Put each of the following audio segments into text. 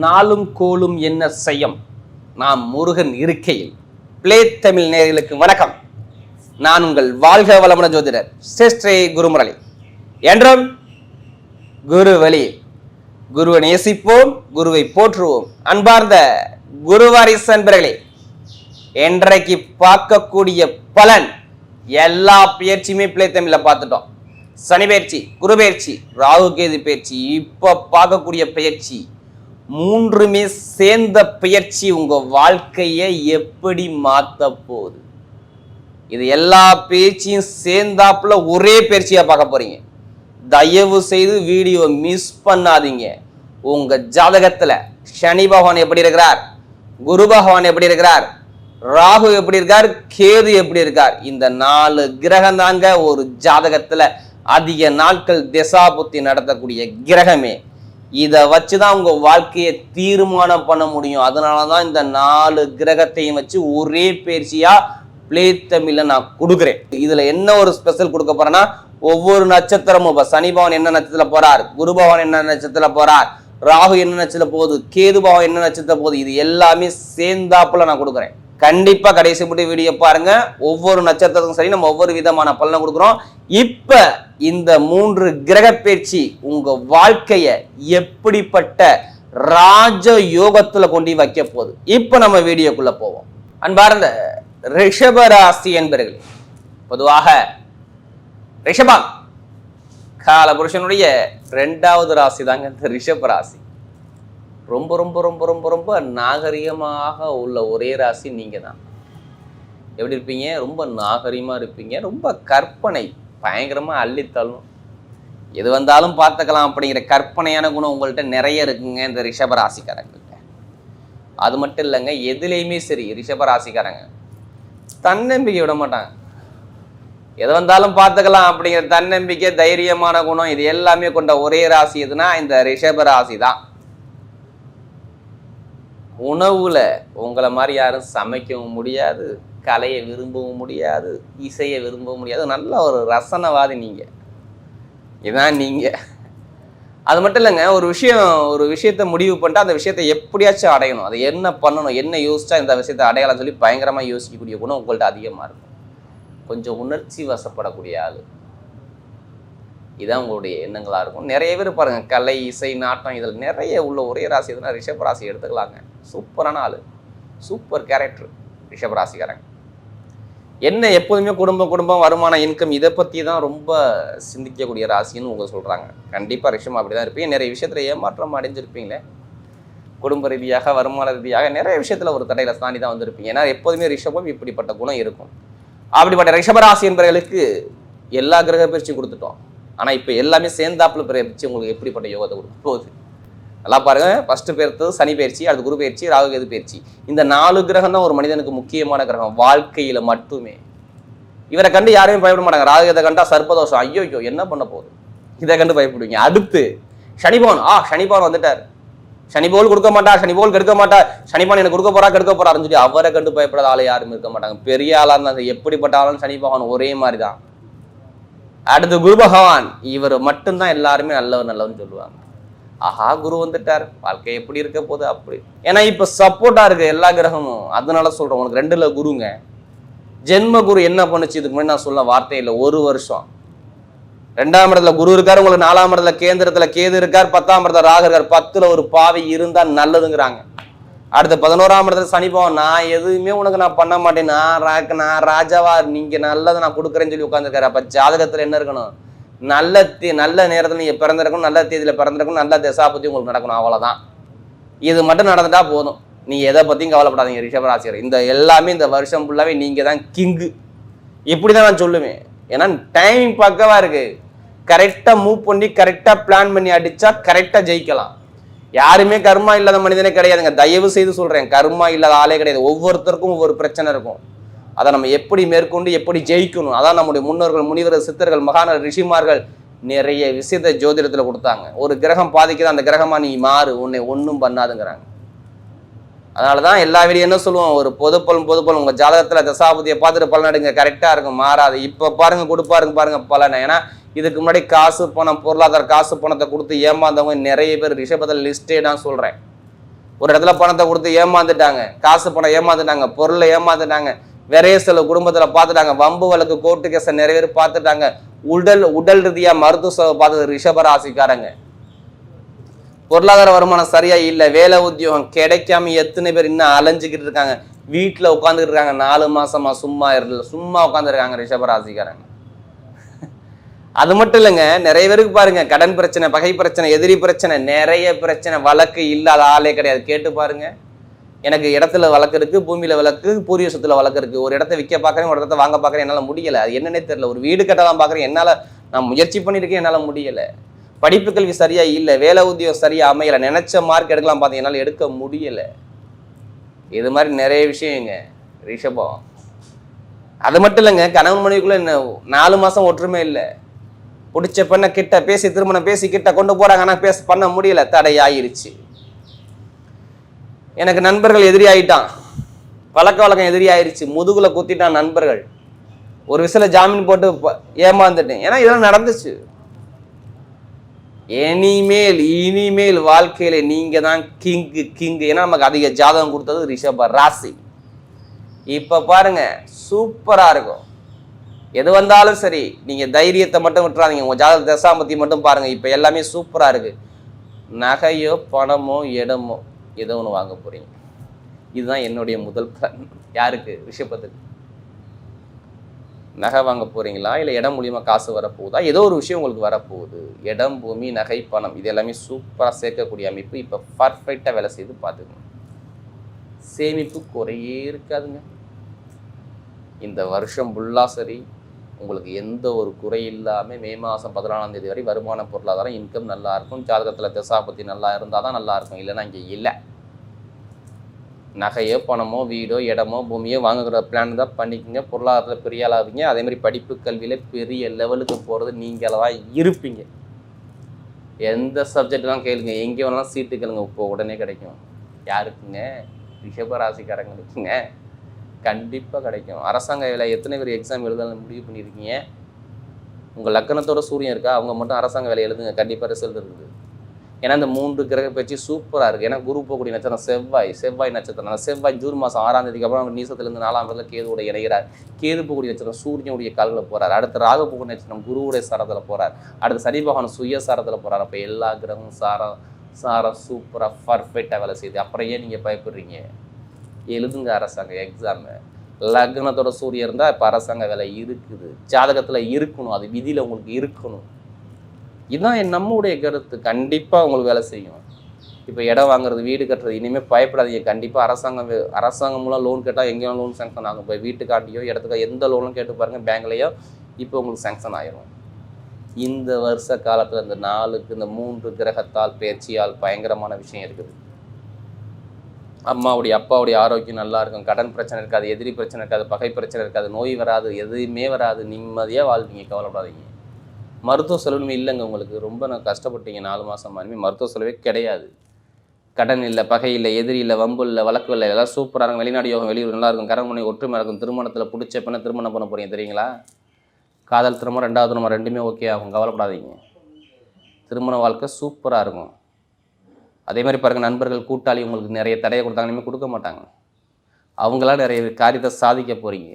நாளும் கோலும் என்ன செய்யும் நாம் முருகன் இருக்கையில். பிளே தமிழ் நேர்களுக்கு வணக்கம். நான் உங்கள் வாழ்க வளமுன ஜோதிடர் சிஸ்ரே குருமுரளி. என்றும் குரு வழி குருவை நேசிப்போம் குருவை போற்றுவோம். அன்பார்ந்த குருவாரிசு அன்பர்களே பார்க்கக்கூடிய பலன் எல்லா பயிற்சியுமே பிள்ளை தமிழில் பார்த்துட்டோம். சனி பயிற்சி குரு பயிற்சி ராகு கேது பயிற்சி இப்போ பார்க்கக்கூடிய பயிற்சி மூன்றுமே சேர்ந்த பயிற்சி உங்க வாழ்க்கையை எப்படி மாத்த போகுது? இது எல்லா பேச்சையும் சேர்ந்தாப்புல ஒரே பயிற்சியா பார்க்க போறீங்க. தயவு செய்து வீடியோ மிஸ் பண்ணாதீங்க. உங்க ஜாதகத்துல சனி பகவான் எப்படி இருக்கிறார்? குரு பகவான் எப்படி இருக்கிறார்? ராகு எப்படி இருக்கார்? கேது எப்படி இருக்கார்? இந்த நாலு கிரகம் தாங்க ஒரு ஜாதகத்துல அதிக நாட்கள் திசாபுத்தி நடத்தக்கூடிய கிரகமே. இதை வச்சு தான் உங்கள் வாழ்க்கையை தீர்மானம் பண்ண முடியும். அதனால தான் இந்த நாலு கிரகத்தையும் வச்சு ஒரே பயிற்சியா பிளே தமிழில் நான் கொடுக்குறேன். இதில் என்ன ஒரு ஸ்பெஷல் கொடுக்க போகிறேன்னா ஒவ்வொரு நட்சத்திரமும் இப்போ சனி என்ன நட்சத்திரத்தில் போகிறார் குரு பவன் என்ன நட்சத்திரத்தில் போகிறார் ராகு என்ன நட்சத்திரம் போகுது? கேது பவன் என்ன நட்சத்திரம் போகுது? இது எல்லாமே சேர்ந்தாப்புல நான் கொடுக்குறேன். கண்டிப்பாக கடைசி முடி வீடியோ பாருங்க. ஒவ்வொரு நட்சத்திரத்துக்கும் சரி நம்ம ஒவ்வொரு விதமான பலனை கொடுக்குறோம். இப்போ இந்த மூன்று கிரக பயிற்சி உங்கள் வாழ்க்கையை எப்படிப்பட்ட ராஜ யோகத்தில் கொண்டு வைக்க போகுது. இப்போ நம்ம வீடியோக்குள்ளே போவோம். அன்பார்ந்த ரிஷபராசி என்பர்கள் பொதுவாக ரிஷபம் கால புருஷனுடைய ரெண்டாவது ராசி தாங்க இந்த ரிஷப ராசி. ரொம்ப ரொம்ப ரொம்ப ரொம்ப ரொம்ப நாகரிகமாக உள்ள ஒரே ராசி நீங்கள் தான் எப்படி இருப்பீங்க? ரொம்ப நாகரிகமாக இருப்பீங்க. ரொம்ப கற்பனை. பயங்கரமாக அள்ளித்தள்ளும் எது வந்தாலும் பார்த்துக்கலாம் அப்படிங்கிற கற்பனையான குணம் உங்கள்கிட்ட நிறைய இருக்குங்க இந்த ரிஷப ராசிக்காரங்கள்ட்ட. அது மட்டும் இல்லைங்க எதுலேயுமே சரி ரிஷப ராசிக்காரங்க. தன்னம்பிக்கை விட மாட்டாங்க. எது வந்தாலும் பார்த்துக்கலாம் அப்படிங்கிற தன்னம்பிக்கை தைரியமான குணம் இது எல்லாமே கொண்ட ஒரே ராசி எதுனா இந்த ரிஷப ராசி தான் உணவுல உங்களை மாதிரி யாரும் சமைக்கவும் முடியாது கலையை விரும்பவும் முடியாது இசையை விரும்பவும் முடியாது. நல்ல ஒரு ரசனவாதி நீங்க. இதான் நீங்க. அது மட்டும் இல்லைங்க ஒரு விஷயம் ஒரு விஷயத்தை முடிவு பண்ணிட்டு அந்த விஷயத்தை எப்படியாச்சும் அடையணும். அதை என்ன பண்ணணும் என்ன யோசிச்சா இந்த விஷயத்தை அடையலாம் சொல்லி பயங்கரமாக யோசிக்கக்கூடிய குணம் உங்கள்ட்ட அதிகமாக இருக்கும். கொஞ்சம் உணர்ச்சி வசப்படக்கூடிய ஆள். இதான் உங்களுடைய எண்ணங்களாக இருக்கும். நிறைய பேர் பாருங்கள் கலை இசை நாட்டம் இதில் நிறைய உள்ள ஒரே ராசி எதுனா ரிஷப் ராசி எடுத்துக்கலாங்க. சூப்பரான ஆள். சூப்பர் கேரக்டர் ரிஷபராசிக்காரங்க என்ன எப்போதுமே குடும்பம் குடும்பம் வருமானம் இன்கம் இதை பற்றி தான் ரொம்ப சிந்திக்கக்கூடிய ராசின்னு உங்க சொல்கிறாங்க கண்டிப்பாக ரிஷம் அப்படி தான் இருப்பீங்க. நிறைய விஷயத்தில் ஏமாற்றம் அடைஞ்சிருப்பீங்களே. குடும்ப ரீதியாக வருமான ரீதியாக நிறைய விஷயத்தில் ஒரு தடையில தாண்டி தான் வந்திருப்பீங்க. ஏன்னா எப்போதுமே ரிஷபம் இப்படிப்பட்ட குணம் இருக்கும். அப்படிப்பட்ட ரிஷபராசி என்பவர்களுக்கு எல்லா கிரக பயிற்சியும் கொடுத்துட்டோம். ஆனால் இப்போ எல்லாமே சேர்ந்தாப்புல பயிற்சி உங்களுக்கு எப்படிப்பட்ட யோகத்தை கொடுக்க போகுது? நல்லா பாருங்க. ஃபஸ்ட்டு பேர்த்தது சனி பயிற்சி அடுத்து குரு பயிற்சி ராகு கேது பயிற்சி. இந்த நாலு கிரகம் தான் ஒரு மனிதனுக்கு முக்கியமான கிரகம். வாழ்க்கையில் மட்டுமே. இவரை கண்டு யாருமே பயப்பட மாட்டாங்க. ராகு கேதை கண்டா சர்ப்பதோஷம். ஐயோ ஐயோ என்ன பண்ண போகுது? இதை கண்டு பயப்படுவீங்க. அடுத்து சனிபவன் ஆ சனிபவன் வந்துட்டார். சனிபோல் கொடுக்க மாட்டார் சனிபோல் கெடுக்க மாட்டார். சனிபான் எனக்கு கொடுக்க போறா கெடுக்க போறாருன்னு சொல்லி அவரை கண்டு பயப்படாத ஆளு யாரும் இருக்க மாட்டாங்க. பெரிய ஆளா இருந்தாங்க எப்படிப்பட்ட ஆளும் சனிபகவான் ஒரே மாதிரி தான் அடுத்து குரு பகவான். இவர் மட்டும்தான் எல்லாருமே நல்லவர் நல்லவர்னு சொல்லுவாங்க. ஆஹா குரு வந்துட்டார். வாழ்க்கை எப்படி இருக்க போகுது? அப்படி. ஏன்னா இப்போ சப்போர்ட்டா இருக்கு எல்லா கிரகமும் அதனால சொல்றேன் உனக்கு ரெண்டுல குருங்க. ஜென்ம குரு என்ன பண்ணுச்சு? இதுக்கு முன்னாடி நான் சொல்ல வார்த்தையில் ஒரு வருஷம். ரெண்டாம் இடத்துல குரு இருக்கார் உங்களுக்கு நாலாம் இடத்துல கேந்திரத்துல கேது இருக்கார் பத்தாம் இடத்துல ராகு இருக்கார். பத்துல ஒரு பாவி இருந்தா நல்லதுங்கிறாங்க. அடுத்த பதினோராம் இடத்துல சனி பகவான் நான் எதுவுமே உனக்கு நான் பண்ண மாட்டேன். நான் ராக்கு நான் ராஜாவா நீங்க நல்லதை நான் கொடுக்குறேன்னு சொல்லி உட்காந்துருக்காரு அப்ப ஜாதகத்துல என்ன இருக்கணும்? நல்ல தே நல்ல நேரத்தில் நீங்கள் பிறந்திருக்கணும் நல்ல தேதியில் பிறந்திருக்கணும் நல்ல தசாபத்தி உங்களுக்கு நடக்கணும் அவ்வளோதான் இது மட்டும் நடந்துட்டால் போதும். நீங்கள் எதை பற்றியும் கவலைப்படாதீங்க ரிஷபராசியர் இந்த எல்லாமே இந்த வருஷம் ஃபுல்லாகவே நீங்கள் தான் கிங்கு இப்படி தான் நான் சொல்லுவேன். ஏன்னா டைமிங் பக்கவாக இருக்குது கரெக்டாக மூவ் பண்ணி கரெக்டாக பிளான் பண்ணி அடித்தா கரெக்டாக ஜெயிக்கலாம். யாருமே கர்மா இல்லாத மனிதனே கிடையாதுங்க. தயவு செய்து சொல்கிறேன் கர்மா இல்லாத ஆளே கிடையாது. ஒவ்வொருத்தருக்கும் ஒவ்வொரு பிரச்சனை இருக்கும். அதை நம்ம எப்படி மேற்கொண்டு எப்படி ஜெயிக்கணும் அதான் நம்முடைய முன்னோர்கள் முனிவர்கள் சித்தர்கள் மகான ரிஷிமார்கள் நிறைய விஷயத்தை ஜோதிடத்தில் கொடுத்தாங்க. ஒரு கிரகம் பாதிக்குது அந்த கிரகமா நீ மாறு உன்னை ஒன்றும் பண்ணாதுங்கிறாங்க. அதனாலதான் எல்லா வீடியோ என்ன சொல்லுவோம்? ஒரு பொதுப்பலன் பொதுப்பலன் உங்க ஜாதகத்துல தசாபதியை பார்த்துட்டு பலனடுங்க கரெக்டா இருக்கும் மாறாது. இப்ப பாருங்க கொடுப்பாருங்க பாருங்க பலனை. ஏன்னா இதுக்கு முன்னாடி காசு பணம் பொருளாதார காசு பணத்தை கொடுத்து ஏமாந்தவங்க நிறைய பேர் ரிஷபத்தில் லிஸ்டே நான் சொல்றேன். ஒரு இடத்துல பணத்தை கொடுத்து ஏமாந்துட்டாங்க காசு பணம் ஏமாந்துட்டாங்க பொருளை ஏமாந்துட்டாங்க விரைய சில குடும்பத்தில் பார்த்துட்டாங்க. வம்பு வழக்கு கோர்ட்டு கேஸை நிறைய பேர் பார்த்துட்டாங்க. உடல் உடல் ரீதியாக மருத்துவ செலவு பார்த்தது ரிஷபராசிக்காரங்க. பொருளாதார வருமானம் சரியா இல்லை. வேலை உத்தியோகம் கிடைக்காம எத்தனை பேர் இன்னும் அலைஞ்சுக்கிட்டு இருக்காங்க. வீட்டில் உட்காந்துக்கிட்டு இருக்காங்க. நாலு மாசமா சும்மா இருல சும்மா உட்காந்துருக்காங்க ரிஷபராசிக்காரங்க. அது மட்டும் இல்லைங்க. நிறைய பேருக்கு பாருங்க. கடன் பிரச்சனை பகை பிரச்சனை எதிரி பிரச்சனை நிறைய பிரச்சனை. வழக்கு இல்லாத ஆளே கிடையாது. கேட்டு பாருங்க. எனக்கு இடத்துல வழக்கு இருக்கு பூமியில வழக்கு பூரிய சொத்துல வழக்கு இருக்கு. ஒரு இடத்த விற்க பார்க்குறேன் ஒரு இடத்த வாங்க பார்க்குறேன் என்னால முடியல. அது என்னன்னே தெரியல. ஒரு வீடு கட்டலாம் பார்க்குறேன் என்னால நான் முயற்சி பண்ணியிருக்கேன் என்னால முடியல. படிப்பு கல்வி சரியா இல்லை வேலை உத்தியோகம் சரியா அமையல நினைச்ச மார்க் எடுக்கலாம் பார்த்தேன் என்னால் எடுக்க முடியல. இது மாதிரி நிறைய விஷயங்க ரிஷபம். அது மட்டும் இல்லைங்க கணவன் மனைவிக்குள்ள என்ன நாலு மாசம் ஒற்றுமை இல்லை. பிடிச்ச பெண்ணை கிட்ட பேசி திருமணம் பேசி கிட்ட கொண்டு போறாங்க ஆனா பேச பண்ண முடியல. தடை ஆயிருச்சு எனக்கு நண்பர்கள் எதிரி ஆகிட்டான் பழக்க வழக்கம் எதிரி ஆயிடுச்சு முதுகில் குத்திட்டான் நண்பர்கள். ஒரு விசில ஜாமீன் போட்டு ஏமாந்துட்டேன். ஏன்னா இதெல்லாம் நடந்துச்சு. இனிமேல் இனிமேல் வாழ்க்கையில நீங்க தான் கிங்கு கிங்கு. ஏன்னா நமக்கு அதிக ஜாதகம் கொடுத்தது ரிஷப ராசி. இப்ப பாருங்க சூப்பரா இருக்கும். எது வந்தாலும் சரி நீங்க தைரியத்தை மட்டும் விட்டுறாதீங்க. உங்க ஜாதக தசாமத்தி மட்டும் பாருங்க. இப்ப எல்லாமே சூப்பரா இருக்கு. நகையோ பணமோ இடமோ ஏதோ ஒன்று வாங்க போகிறீங்க இதுதான் என்னுடைய முதல் பிளான் யாருக்கு? ரிஷபத்துக்கு நகை வாங்க போகிறீங்களா இல்லை இடம் மூலியமாக காசு வரப்போகுதா? ஏதோ ஒரு விஷயம் உங்களுக்கு வரப்போகுது. இடம் பூமி நகை பணம் இது எல்லாமே சூப்பராக சேர்க்கக்கூடிய அமைப்பு. இப்போ பர்ஃபெக்டாக வேலை செய்து பார்த்துக்கணும் சேமிப்பு குறையே இருக்காதுங்க. இந்த வருஷம் ஃபுல்லாக சரி. உங்களுக்கு எந்த ஒரு குறை இல்லாமல் மே மாதம் பதினாலாம் தேதி வரை வருமான பொருளாதாரம் இன்கம் நல்லா இருக்கும். ஜாதகத்தில் திசாபத்தி நல்லா இருந்தால் தான் நல்லா இருக்கும். இல்லைன்னா இங்கே இல்லை. நகையோ பணமோ வீடோ இடமோ பூமியோ வாங்குகிற பிளான் தான் பண்ணிக்கோங்க. பொருளாதாரத்தில் பெரிய ஆளாவீங்க. அதேமாதிரி படிப்பு கல்வியில் பெரிய லெவலுக்கு போகிறது நீங்களாக தான் இருப்பீங்க. எந்த சப்ஜெக்ட்லாம் கேளுங்க. எங்கே வேணாலும் சீட்டு கேளுங்க. இப்போ உடனே கிடைக்கும். யாருக்குங்க? ரிஷபராசிக்காரங்களுக்குங்க கண்டிப்பாக கிடைக்கும். அரசாங்க வேலை எத்தனை பேர் எக்ஸாம் எழுதலாம் முடிவு பண்ணியிருக்கீங்க? உங்கள் லக்கணத்தோட சூரியன் இருக்கா? அவங்க மட்டும் அரசாங்க வேலை எழுதுங்க. கண்டிப்பாக ரிசல்ட் இருக்குது. ஏன்னா இந்த மூன்று கிரக பயிற்சி சூப்பராக இருக்குது ஏன்னா குரு போகக்கூடிய நட்சத்திரம் செவ்வாய் செவ்வாய் நட்சத்திரம். அந்த செவ்வாய் ஜூன் மாதம் ஆறாம் தேதிக்கு அப்புறம் அவர் நீசத்துலேருந்து நாலாம் இடத்துல கேதுவோட இணைகிறார். கேது போகக்கூடிய நட்சத்திரம் சூரியனுடைய கால்களை போகிறார் அடுத்து ராகு போகக்கூடிய நட்சத்திரம் குருவுடைய சாரத்தில் போகிறார் அடுத்து சனி பகவான் சுய சாரத்தில் போகிறார் அப்போ எல்லா கிரகமும் சாரம் சாரம் சூப்பராக பர்ஃபெக்டாக வேலை செய்யுது. அப்புறம் ஏன் நீங்கள் பயப்படுறீங்க. எழுதுங்க அரசாங்க எக்ஸாமு லக்னத்தோட சூரியன் இருந்தால் இப்போ அரசாங்க வேலை இருக்குது. ஜாதகத்தில் இருக்கணும் அது விதியில் உங்களுக்கு இருக்கணும். இதுதான் என் நம்முடைய கருத்து. கண்டிப்பாக உங்களுக்கு வேலை செய்யும். இப்போ இடம் வாங்குறது வீடு கட்டுறது இனிமேல் பயப்படாதீங்க. கண்டிப்பாக அரசாங்கம் வே- அரசாங்கம் மூலம் லோன் கேட்டால் எங்கேயும் லோன் சேங்ஷன் ஆகும். இப்போ வீட்டுக்காட்டியோ இடத்துக்கோ எந்த லோனும் கேட்டு பாருங்கள் பேங்க்லேயோ இப்போ உங்களுக்கு சேங்ஷன் ஆயிரும். இந்த வருஷ காலத்தில் இந்த நாளுக்கு இந்த மூன்று கிரகத்தால் பேச்சியால் பயங்கரமான விஷயம் இருக்குது. அம்மாவுடைய அப்பாவுடைய ஆரோக்கியம் நல்லா இருக்கும். கடன் பிரச்சனை இருக்காது எதிரி பிரச்சனை இருக்காது பகை பிரச்சனை இருக்காது நோய் வராது எதுவுமே வராது. நிம்மதியாக வாழ்வீங்க கவலைப்படாதீங்க. மருத்துவ செலவுமே இல்லைங்க உங்களுக்கு. ரொம்ப நான் கஷ்டப்பட்டீங்க நாலு மாதம் மாதிரி மருத்துவ செலவே கிடையாது. கடன் இல்லை பகை இல்லை எதிரி இல்லை வம்பு இல்லை வழக்கு இல்லை எல்லாம் சூப்பராக இருக்கும். வெளிநாடு யோகம் வெளியூர் நல்லா இருக்கும். கரண்மனை ஒற்றுமை இருக்கும். திருமணத்தில் பிடிச்ச பின்ன திருமணம் பண்ண போகிறீங்க தெரியுங்களா? காதல் திருமணம் ரெண்டாவது திருமணம் ரெண்டுமே ஓகே ஆகும். கவலைப்படாதீங்க. திருமண வாழ்க்கை சூப்பராக இருக்கும். அதே மாதிரி பாருங்கள் நண்பர்கள் கூட்டாளி உங்களுக்கு நிறைய தடையை கொடுத்தாங்கன்னு கொடுக்க மாட்டாங்க. அவங்களாம் நிறைய காரியத்தை சாதிக்க போகிறீங்க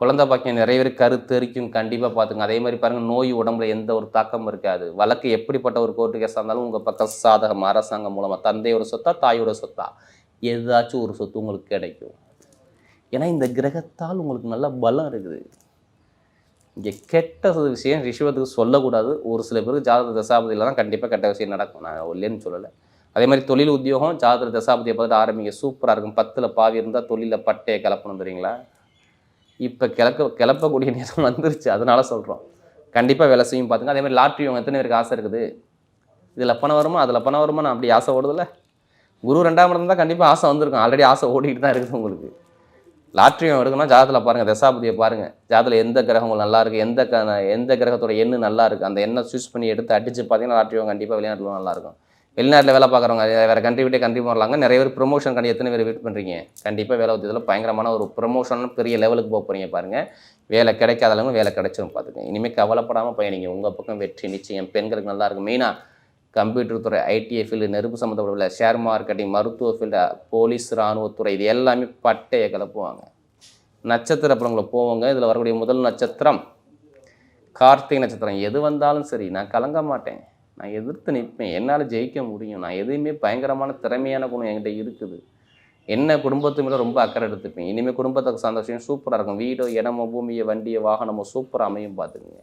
குழந்தை பாக்கியம் நிறைய பேர் கருத்தரிக்கும் கண்டிப்பாக பார்த்துங்க அதே மாதிரி பாருங்கள் நோய் உடம்புல எந்த ஒரு தாக்கமும் இருக்காது. வழக்கு எப்படிப்பட்ட ஒரு கோர்ட்டு கேஸாக இருந்தாலும் உங்கள் பக்கம் சாதகம் அரசாங்கம் மூலமாக தந்தையோட சொத்தா தாயோட சொத்தா ஏதாச்சும் ஒரு சொத்து உங்களுக்கு கிடைக்கும். ஏன்னா இந்த கிரகத்தால் உங்களுக்கு நல்ல பலம் இருக்குது. இங்கே கெட்ட விஷயம் ரிஷபத்துக்கு சொல்லக்கூடாது. ஒரு சில பேருக்கு ஜாதக தசாபதியில் தான் கண்டிப்பாக கெட்ட விஷயம் நடக்கும். நான் இல்லைன்னு சொல்லலை. அதே மாதிரி தொழில் உத்தியோகம் ஜாதக தசாபதியை பார்த்துட்டு ஆரம்பிங்க. சூப்பராக இருக்கும். பத்தில் பாவி இருந்தால் தொழிலில் பட்டையை கிளப்பணும் தெரியுங்களா? இப்போ கிளக்க கிளப்பக்கூடிய நேரம் வந்துருச்சு. அதனால சொல்கிறோம் கண்டிப்பாக வேலை செய்யும் பார்த்துங்க அதே மாதிரி லாட்ரி அவங்க எத்தனை பேருக்கு ஆசை இருக்குது? இதில் பணம் வருமா? அதில் பணம் வருமா நான் அப்படி ஆசை ஓடுதில்ல? குரு ரெண்டாம் இடம் தான் கண்டிப்பாக ஆசை வந்திருக்கும். ஆல்ரெடி ஆசை ஓடிக்கிட்டு தான் இருக்குது உங்களுக்கு. லாட்ரியம் எடுக்கணும் ஜாதத்தில் பாருங்கள் தசாபதியை பாருங்கள் ஜாதத்தில் எந்த கிரகம் நல்லா இருக்குது எந்த க எந்த கிரகத்தோட எண்ணு நல்லா இருக்குது அந்த எண்ணெய் சூஸ் பண்ணி எடுத்து அடிச்சு பார்த்தீங்கன்னா லாட்ரியம் கண்டிப்பாக வெளிநாட்டில் நல்லாயிருக்கும் வெளிநாட்டில் வேலை பார்க்குறவங்க வேறு கண்ட்ரி விட்டே கண்ட்ரி வரலாங்க நிறைய பேர் ப்ரொமோஷன் கண்டி எத்தனை பேர் வெயிட் பண்ணுறீங்க கண்டிப்பாக வேலை உத்தியத்தில் பயங்கரமான ஒரு ப்ரொமோஷன் பெரிய லெவலுக்கு போக போகிறீங்க பாருங்கள் வேலை கிடைக்காதவங்க வேலை கிடைச்சிரும் பார்த்துங்க இனிமேல் கவலைப்படாமல் பயணிங்க. உங்கள் பக்கம் வெற்றி நிச்சயம். பெண்களுக்கு நல்லா இருக்கும். மெயினாக கம்ப்யூட்டர் துறை ஐடிஐ ஃபீல்டு நெருப்பு சம்மந்தப்பட்ட ஷேர் மார்க்கெட்டிங் மருத்துவ ஃபீல்டு போலீஸ் இராணுவத்துறை இது எல்லாமே பட்டையை கிளப்புவாங்க. நட்சத்திர படங்களை போவாங்க. இதில் வரக்கூடிய முதல் நட்சத்திரம் கார்த்திகை நட்சத்திரம். எது வந்தாலும் சரி நான் கலங்க மாட்டேன். நான் எதிர்த்து நிற்பேன். என்னால் ஜெயிக்க முடியும். நான் எதுவுமே பயங்கரமான திறமையான குணம் என்கிட்ட இருக்குது. என்ன குடும்பத்து மேலே ரொம்ப அக்கறை எடுத்துப்பேன். இனிமேல் குடும்பத்துக்கு சந்தோஷம் சூப்பராக இருக்கும். வீடோ இடமோ பூமியோ வண்டியோ வாகனமோ சூப்பராக அமையும் பார்த்துக்குங்க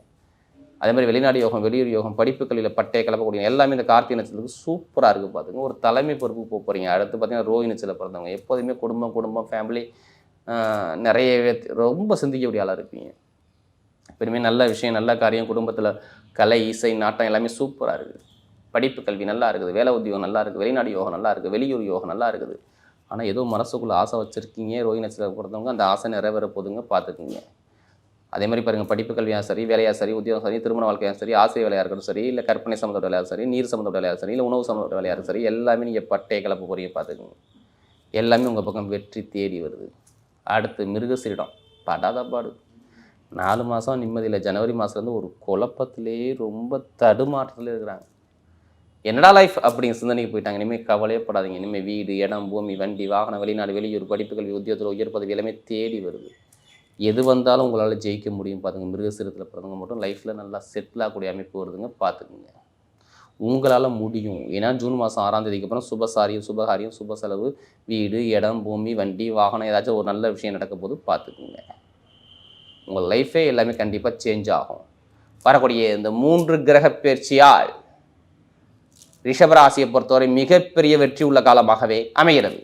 அதே மாதிரி வெளிநாடு யோகம் வெளியூர் யோகம் படிப்பு கல்வியில் பட்டையை கலப்பக்கூடிய எல்லாமே இந்த கார்த்திகை நட்சத்திரத்துக்கு சூப்பராக இருக்குது பார்த்துங்க ஒரு தலைமை பொறுப்பு போக போகிறீங்க அடுத்து பார்த்தீங்கன்னா ரோஹி நட்சத்திரம் பிறந்தவங்க. எப்போதுமே குடும்பம் குடும்பம் ஃபேமிலி நிறைய ரொம்ப சிந்திக்கக்கூடிய ஆளாக இருப்பீங்க. பெருமே நல்ல விஷயம் நல்ல காரியம் குடும்பத்தில் கலை இசை நாட்டம் எல்லாமே சூப்பராக இருக்குது படிப்பு கல்வி நல்லா இருக்குது. வேலை உத்தியோகம் நல்லா இருக்குது. வெளிநாடு யோகம் நல்லா இருக்குது. வெளியூர் யோகம் நல்லா இருக்குது. ஆனால் ஏதோ மனசுக்குள்ளே ஆசை வச்சுருக்கீங்க ரோஹி நட்சத்திரம் பிறந்தவங்க. அந்த ஆசை நிறைவேற போதுங்க பார்த்துக்குங்க அதே மாதிரி பாருங்கள் படிப்பு கல்வியாக சரி வேலையாக சரி உத்தியோகம் சரி திருமண வாழ்க்கையாக சரி ஆசிரியர் வேலையாக இருக்கட்டும் சரி இல்லை கற்பனை சம்மந்தப்பட்ட வேலையாக சரி நீர் சம்மந்தப்பட்ட வேலையாக சரி இல்லை உணவு சம்மந்தப்பட்ட வேலையாக சரி எல்லாமே நீங்கள் பட்டையை கலப்பு போறீங்க பார்த்துக்கோங்க. எல்லாமே உங்கள் பக்கம் வெற்றி தேடி வருது. அடுத்து மிருகசீரிடம். படாத பாடு. நாலு மாதம் நிம்மதியில் ஜனவரி மாதத்துலேருந்து ஒரு குழப்பத்திலே ரொம்ப தடுமாற்றத்தில் இருக்கிறாங்க. என்னடா லைஃப் அப்படிங்கிற சிந்தனைக்கு போயிட்டாங்க. இனிமேல் கவலையே படாதீங்க இனிமேல் வீடு இடம் பூமி வண்டி வாகனம் வெளிநாடு வெளியூர் படிப்பு கல்வி உத்தியோகத்தில் உயர் பதவி எல்லாமே தேடி வருது. எது வந்தாலும் உங்களால் ஜெயிக்க முடியும். பார்த்துங்க மிருகசீரத்தில் பிறந்தவங்க மட்டும் லைஃப்பில் நல்லா செட்டில் ஆகக்கூடிய அமைப்பு வருதுங்க பார்த்துக்குங்க உங்களால் முடியும். ஏன்னா ஜூன் மாதம் ஆறாம் தேதிக்கு அப்புறம் சுபசாரியம் சுபகாரியம் சுப செலவு வீடு இடம் பூமி வண்டி வாகனம் ஏதாச்சும் ஒரு நல்ல விஷயம் நடக்க போது பார்த்துக்குங்க உங்கள் லைஃபே எல்லாமே கண்டிப்பாக சேஞ்ச் ஆகும். வரக்கூடிய இந்த மூன்று கிரக பயிற்சியால் ரிஷபராசியை பொறுத்தவரை மிகப்பெரிய வெற்றி உள்ள காலமாகவே அமைகிறது.